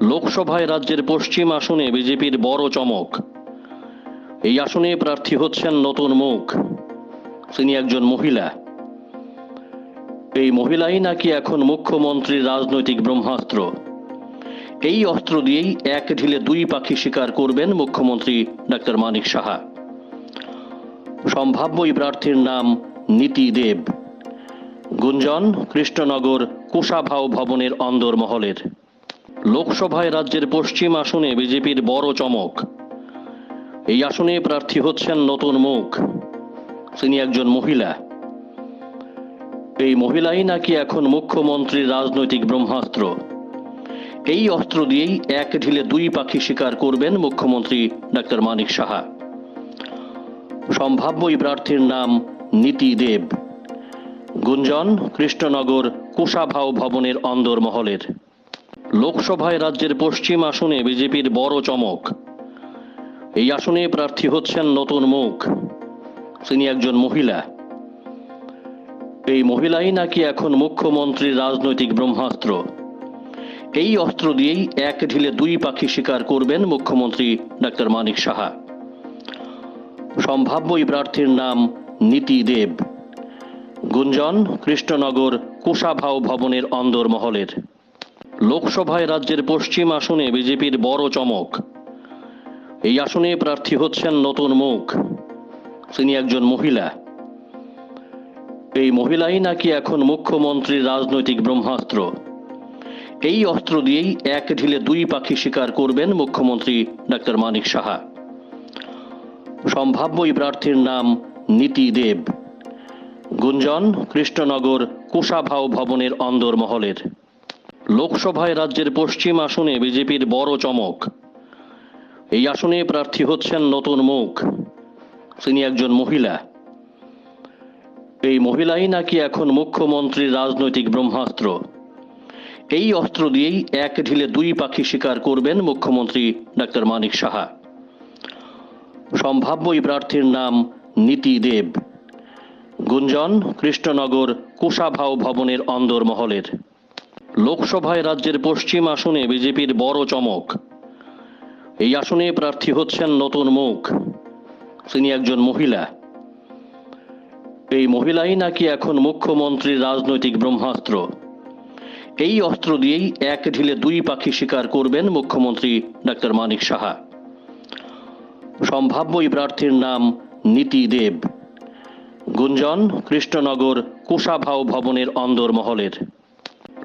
লোকসভায় রাজ্যের পশ্চিম আসনে বিজেপির বড় চমক। এই আসনে প্রার্থী হচ্ছেন নতুন মুখ। তিনি একজন মহিলা। এই মহিলাই নাকি এখন মুখ্যমন্ত্রীর রাজনৈতিক ব্রহ্মাস্ত্র। এই অস্ত্র দিয়েই এক ঢিলে দুই পাখি শিকার করবেন মুখ্যমন্ত্রী ডাক্তার মানিক সাহা। সম্ভাব্য এই প্রার্থীর নাম নীতি দেব। গুঞ্জন, কৃষ্ণনগর, কুশাভাও ভবনের অন্দরমহলের। লোকসভায় রাজ্যের পশ্চিম আসনে বিজেপির বড় চমক। এই আসনে প্রার্থী হচ্ছেন নতুন মুখ। তিনি একজন মহিলা। এই মহিলাই নাকি এখন মুখ্যমন্ত্রীর রাজনৈতিক ব্রহ্মাস্ত্র। এই অস্ত্র দিয়েই এক ঢিলে দুই পাখি শিকার করবেন মুখ্যমন্ত্রী ডাক্তার মানিক সাহা। সম্ভাব্য এই প্রার্থীর নাম নীতি দেব। গুঞ্জন, কৃষ্ণনগর কুশাভাও ভবনের অন্দরমহলের। লোকসভায় রাজ্যের পশ্চিম আসনে বিজেপির বড় চমক। এই আসনে প্রার্থী হচ্ছেন নতুন মুখ। তিনি একজন মহিলা। এই মহিলাই নাকি এখন মুখ্যমন্ত্রীর রাজনৈতিক ব্রহ্মাস্ত্র। এই অস্ত্র দিয়েই এক ঢিলে দুই পাখি শিকার করবেন মুখ্যমন্ত্রী ডাক্তার মানিক সাহা। সম্ভাব্য এই প্রার্থীর নাম নীতি দেব। গুঞ্জন, কৃষ্ণনগর, কুশাভাও ভবনের অন্দরমহলের। লোকসভায় রাজ্যের পশ্চিম আসনে বিজেপির বড় চমক। এই আসনে প্রার্থী হচ্ছেন নতুন মুখ। তিনি একজন মহিলা। এই মহিলাই নাকি এখন মুখ্যমন্ত্রীর রাজনৈতিক ব্রহ্মাস্ত্র। এই অস্ত্র দিয়েই এক ঢিলে দুই পাখি শিকার করবেন মুখ্যমন্ত্রী ডাক্তার মানিক সাহা। সম্ভাব্য এই প্রার্থীর নাম নীতি দেব। গুঞ্জন, কৃষ্ণনগর কুশাভাও ভবনের অন্দরমহলের। লোকসভায় রাজ্যের পশ্চিম আসনে বিজেপির বড় চমক। এই আসনে প্রার্থী হচ্ছেন নতুন মুখ। তিনি একজন মহিলা। এই মহিলাই নাকি এখন মুখ্যমন্ত্রীর রাজনৈতিক ব্রহ্মাস্ত্র। এই অস্ত্র দিয়েই এক ঢিলে দুই পাখি শিকার করবেন মুখ্যমন্ত্রী ডাক্তার মানিক সাহা। সম্ভাব্য এই প্রার্থীর নাম নীতি দেব। গুঞ্জন, কৃষ্ণনগর কুশাভাও ভবনের অন্দরমহলের। লোকসভায় রাজ্যের পশ্চিম আসনে বিজেপির বড় চমক। এই আসনে প্রার্থী হচ্ছেন নতুন মুখ। তিনি একজন মহিলা। এই মহিলাই নাকি এখন মুখ্যমন্ত্রীর রাজনৈতিক ব্রহ্মাস্ত্র। এই অস্ত্র দিয়েই এক ঢিলে দুই পাখি শিকার করবেন মুখ্যমন্ত্রী ডাক্তার মানিক সাহা। সম্ভাব্য এই প্রার্থীর নাম নীতি দেব। গুঞ্জন, কৃষ্ণনগর কুশাভাও ভবনের অন্দরমহলের।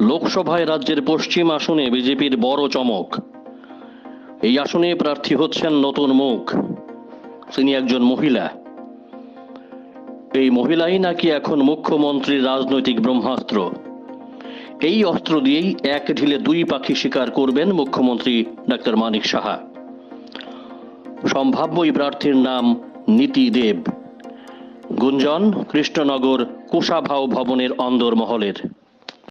লোকসভায় রাজ্যের পশ্চিম আসনে বিজেপির বড় চমক। এই আসনে প্রার্থী হচ্ছেন নতুন মুখ। তিনি একজন মহিলা। এই মহিলাই নাকি এখন মুখ্যমন্ত্রীর রাজনৈতিক ব্রহ্মাস্ত্র। এই অস্ত্র দিয়েই এক ঢিলে দুই পাখি শিকার করবেন মুখ্যমন্ত্রী ডাক্তার মানিক সাহা। সম্ভাব্য এই প্রার্থীর নাম নীতি দেব। গুঞ্জন, কৃষ্ণনগর কুশাভাও ভবনের অন্দরমহলের।